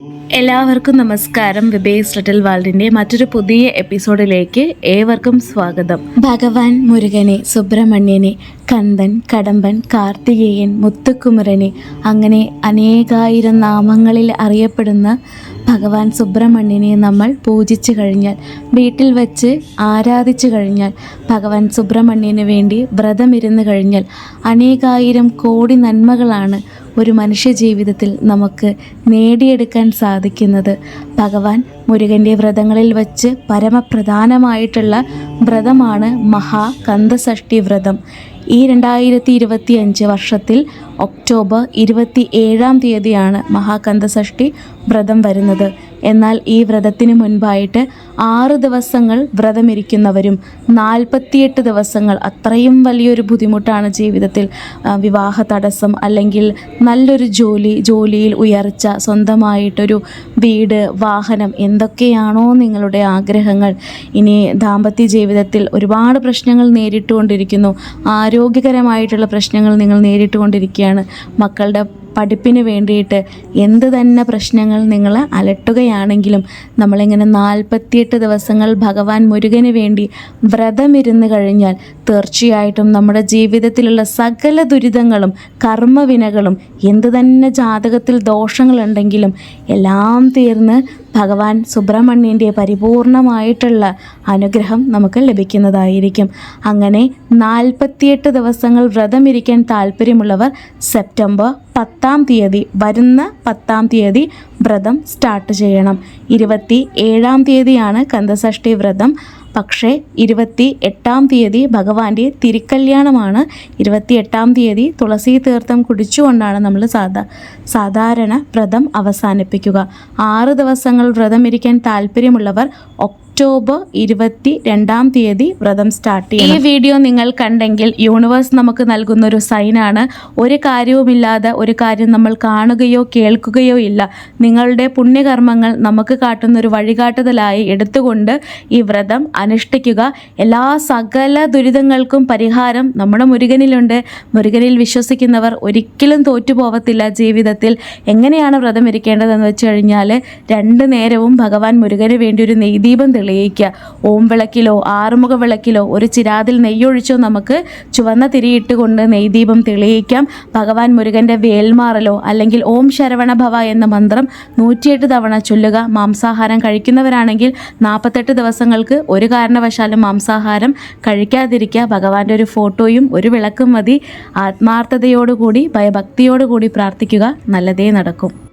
എല്ലാവർക്കും നമസ്കാരം. വിബേസ് ലിറ്റിൽ വേൾഡിന്റെ മറ്റൊരു പുതിയ എപ്പിസോഡിലേക്ക് ഏവർക്കും സ്വാഗതം. ഭഗവാൻ മുരുകനെ സുബ്രഹ്മണ്യനെ കന്ദൻ കടമ്പൻ കാർത്തികേയൻ മുത്തുക്കുമരനെ അങ്ങനെ അനേകായിരം നാമങ്ങളിൽ അറിയപ്പെടുന്ന ഭഗവാൻ സുബ്രഹ്മണ്യനെ നമ്മൾ പൂജിച്ചു കഴിഞ്ഞാൽ വീട്ടിൽ വച്ച് ആരാധിച്ചു കഴിഞ്ഞാൽ ഭഗവാൻ സുബ്രഹ്മണ്യന് വേണ്ടി വ്രതമിരുന്ന് കഴിഞ്ഞാൽ അനേകായിരം കോടി നന്മകളാണ് ഒരു മനുഷ്യ ജീവിതത്തിൽ നമുക്ക് നേടിയെടുക്കാൻ സാധിക്കുന്നത് ഭഗവാൻ മുരുകന്റെ വ്രതങ്ങളിൽ വച്ച് പരമപ്രധാനമായിട്ടുള്ള വ്രതമാണ് മഹാകന്ദസഷ്ടി വ്രതം. ഈ രണ്ടായിരത്തി ഇരുപത്തി അഞ്ച് വർഷത്തിൽ ഒക്ടോബർ ഇരുപത്തി ഏഴാം തീയതിയാണ് മഹാകന്ദസഷ്ടി വ്രതം വരുന്നത്. എന്നാൽ ഈ വ്രതത്തിന് മുൻപായിട്ട് ആറ് ദിവസങ്ങൾ വ്രതമിരിക്കുന്നവരും നാൽപ്പത്തിയെട്ട് ദിവസങ്ങൾ അത്രയും വലിയൊരു ബുദ്ധിമുട്ടാണ് ജീവിതത്തിൽ വിവാഹ തടസ്സം അല്ലെങ്കിൽ നല്ലൊരു ജോലി ജോലിയിൽ ഉയർച്ച സ്വന്തമായിട്ടൊരു വീട് വാഹനം എന്തൊക്കെയാണോ നിങ്ങളുടെ ആഗ്രഹങ്ങൾ. ഇനി ദാമ്പത്യ ജീവിതത്തിൽ ഒരുപാട് പ്രശ്നങ്ങൾ നേരിട്ടുകൊണ്ടിരിക്കുന്നു. ആരോഗ്യകരമായിട്ടുള്ള പ്രശ്നങ്ങൾ നിങ്ങൾ നേരിട്ടുകൊണ്ടിരിക്കുകയാണ്. മക്കളുടെ പഠിപ്പിന് വേണ്ടിയിട്ട് എന്ത് തന്നെ പ്രശ്നങ്ങൾ നിങ്ങൾ അലട്ടുകയാണെങ്കിലും നമ്മളിങ്ങനെ നാൽപ്പത്തിയെട്ട് ദിവസങ്ങൾ ഭഗവാൻ മുരുകന് വേണ്ടി വ്രതമിരുന്ന് കഴിഞ്ഞാൽ തീർച്ചയായിട്ടും നമ്മുടെ ജീവിതത്തിലുള്ള സകല ദുരിതങ്ങളും കർമ്മവിനകളും എന്ത് തന്നെ ജാതകത്തിൽ ദോഷങ്ങളുണ്ടെങ്കിലും എല്ലാം തീർന്ന് ഭഗവാൻ സുബ്രഹ്മണ്യന്റെ പരിപൂർണമായിട്ടുള്ള അനുഗ്രഹം നമുക്ക് ലഭിക്കുന്നതായിരിക്കും. അങ്ങനെ നാൽപ്പത്തിയെട്ട് ദിവസങ്ങൾ വ്രതമിരിക്കാൻ താല്പര്യമുള്ളവർ സെപ്റ്റംബർ പത്താം തീയതി വരുന്ന പത്താം തീയതി വ്രതം സ്റ്റാർട്ട് ചെയ്യണം. ഇരുപത്തി ഏഴാം തീയതിയാണ് കന്ദസഷ്ടി വ്രതം. പക്ഷേ ഇരുപത്തി എട്ടാം തീയതി ഭഗവാന്റെ തിരുക്കല്യാണമാണ്. ഇരുപത്തി എട്ടാം തീയതി തുളസി തീർത്ഥം കുടിച്ചുകൊണ്ടാണ് നമ്മൾ സാധാ സാധാരണ വ്രതം അവസാനിപ്പിക്കുക. ആറ് ദിവസങ്ങൾ വ്രതം ഇരിക്കാൻ താല്പര്യമുള്ളവർ ഒക്ടോബർ ഇരുപത്തി രണ്ടാം തീയതി വ്രതം സ്റ്റാർട്ട് ചെയ്യും ഈ വീഡിയോ നിങ്ങൾ കണ്ടെങ്കിൽ യൂണിവേഴ്സ് നമുക്ക് നൽകുന്ന ഒരു സൈനാണ് ഒരു കാര്യവുമില്ലാതെ ഒരു കാര്യം നമ്മൾ കാണുകയോ കേൾക്കുകയോ ഇല്ല. നിങ്ങളുടെ പുണ്യകർമ്മങ്ങൾ നമുക്ക് കാട്ടുന്ന ഒരു വഴികാട്ടുതലായി എടുത്തുകൊണ്ട് ഈ വ്രതം അനുഷ്ഠിക്കുക. എല്ലാ സകല ദുരിതങ്ങൾക്കും പരിഹാരം നമ്മുടെ മുരുകനിലുണ്ട്. മുരുകനിൽ വിശ്വസിക്കുന്നവർ ഒരിക്കലും തോറ്റുപോകത്തില്ല ജീവിതത്തിൽ. എങ്ങനെയാണ് വ്രതം ഇരിക്കേണ്ടതെന്ന് വെച്ച് കഴിഞ്ഞാൽ രണ്ട് നേരവും ഭഗവാൻ മുരുകന് വേണ്ടി ഒരു നെയ്ദീപം തെളിയിക്കുക. ഓം വിളക്കിലോ ആറുമുഖ വിളക്കിലോ ഒരു ചിരാതിൽ നെയ്യൊഴിച്ചോ നമുക്ക് ചുവന്ന തിരിയിട്ട് കൊണ്ട് നെയ്ദീപം തെളിയിക്കാം. ഭഗവാൻ മുരുകന്റെ വേൽമാറലോ അല്ലെങ്കിൽ ഓം ശരവണ ഭവ എന്ന മന്ത്രം നൂറ്റിയെട്ട് തവണ ചൊല്ലുക. മാംസാഹാരം കഴിക്കുന്നവരാണെങ്കിൽ നാൽപ്പത്തെട്ട് ദിവസങ്ങൾക്ക് ഒരു കാരണവശാലും മാംസാഹാരം കഴിക്കാതിരിക്കുക. ഭഗവാന്റെ ഒരു ഫോട്ടോയും ഒരു വിളക്കും മതി. ആത്മാർത്ഥതയോടുകൂടി ഭയഭക്തിയോടുകൂടി പ്രാർത്ഥിക്കുക. നല്ലതേ നടക്കും.